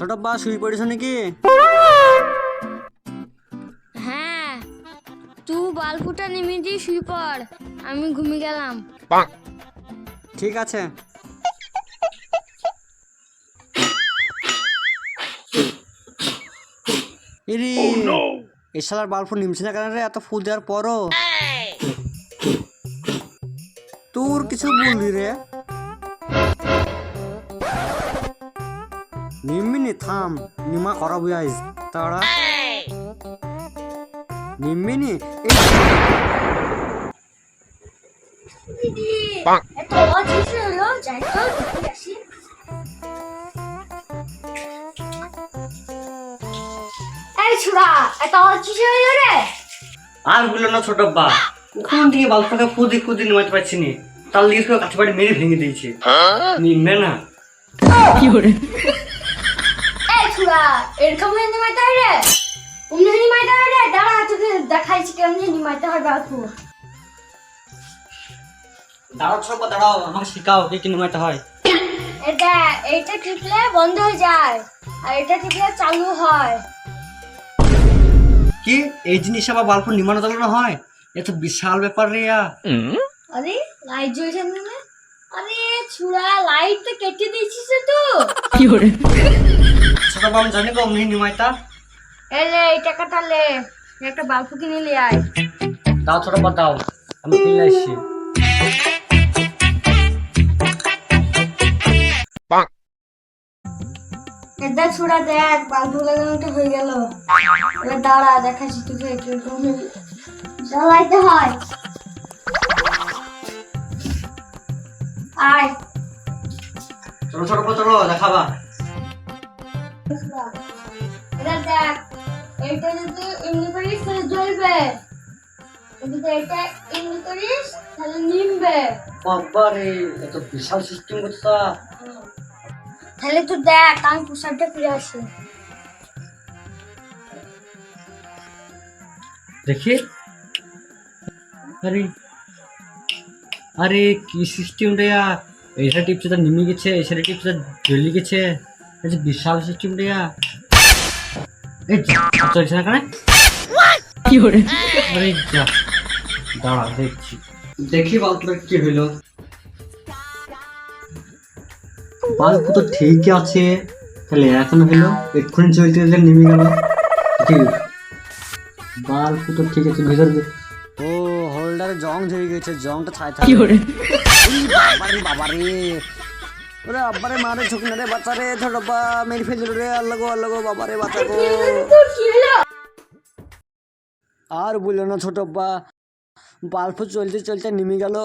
ছোট বা শুয়ে পড়েছ নাকি? হ্যাঁ তুই বালপুটা নেমে দিয়ে শুয়ে পড় আমি ঘুমিয়ে গেলাম। ঠিক আছে। ইরি এই শালার বাল্ব নিমছে না কেন রে? এত ফুল দেওয়ার পরও। তোর কিছু বলবি রে? নিম্মিনি থাম নিমা করাবো আইজ তারা নিম্মিনি এই ছুড়া এত রে আর বলল না ছোট বা ওখান থেকে বাল্বটাকে ফুদি ফুদি নিমাতে পারছি নি? তার লিগে সব কাছে বাড়ি মেরে ভেঙে দিয়েছে। নিমবে না। এই ছুড়া এরকম হয়ে নিমাইতে হয় রে? অমনি নিমাইতে হয় রে? দাঁড়া তোকে দেখাইছি কেমনি নিমাইতে হয় বাপু। দাঁড়াও ছোট দাঁড়াও আমাকে শেখাও কি কি নিমাতে হয়। এটা এইটা টিপলে বন্ধ হয়ে যায় আর এটা টিপলে চালু হয়। কি? এই জিনিস আবার বাল্ব নিমানো চালানো হয়? এ তো বিশাল ব্যাপার রে। আরে লাইট জ্বলছে না আরে ছুড়া লাইট তো কেটে দিয়েছিস তো। ছোট বা আমি জানি তো অমনি নিমাইতা এলে এই টাকাটা লে একটা বাল্ব কিনে নিয়ে আয়। দাও ছোট বা দাও। আমি কিনে আসছি। এটা ছুড়া দেখ বাল্ব লাগানোটা হয়ে গেল। এবার দাঁড়া দেখাচ্ছি তোকে কীরকম জ্বালাইতে হয়। আয়। ছোট বা চলো দেখাবা। এটা দেখ এইটা যদি এমনি করিস তাহলে জ্বলবে। যদি এটা এমনি করিস তাহলে নিমবে। বাবা রে এত বিশাল সিস্টেম তাহলে তুই দেখ আমি পোশাকটা ফিরে আসি। দেখি। আরে আরে কি সিস্টেম রে এইটা তো নিমে গেছে এইটা টিপছে জ্বলি গেছে। এই যে বিশাল সিস্টেম রে এই চলছে না কেন? কি করে? আরে যা দাঁড়া দেখছি। দেখি বাল্বটা কি হইল। বাল্ব তো ঠিক আছে তাহলে এখন হলো এক্ষুনি চলতে চলতে নেমে গেল। ঠিক বাল্ব তো ঠিক আছে ভেতর ও হোল্ডারে জং ধরে গেছে জংটা ছাই কি করে? বাবারে বাবারে। ওরে আব্বারে মারে ঝুঁক না রে বাচ্চা রে ছোট বা মেরে ফেল রে আল্লাহ গো আল্লাহ গো বাবারে বাচ্চা গো। আর বলল না ছোট বা বাল্ব চলতে চলতে নেমে গেল।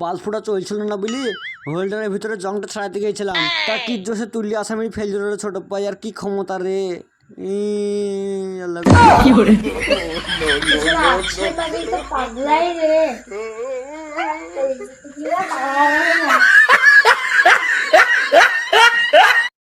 বাল্বটা চলছিল না বুঝলি? হোল্ডারের ভিতরে জংটা ছাড়াতে গিয়েছিলাম। তা কি জোসে তুললি আসামি ফেল দিল রে ছোট ভাই আর কি ক্ষমতা রে? ই, আল্লাহ গো। পাগলাই রে।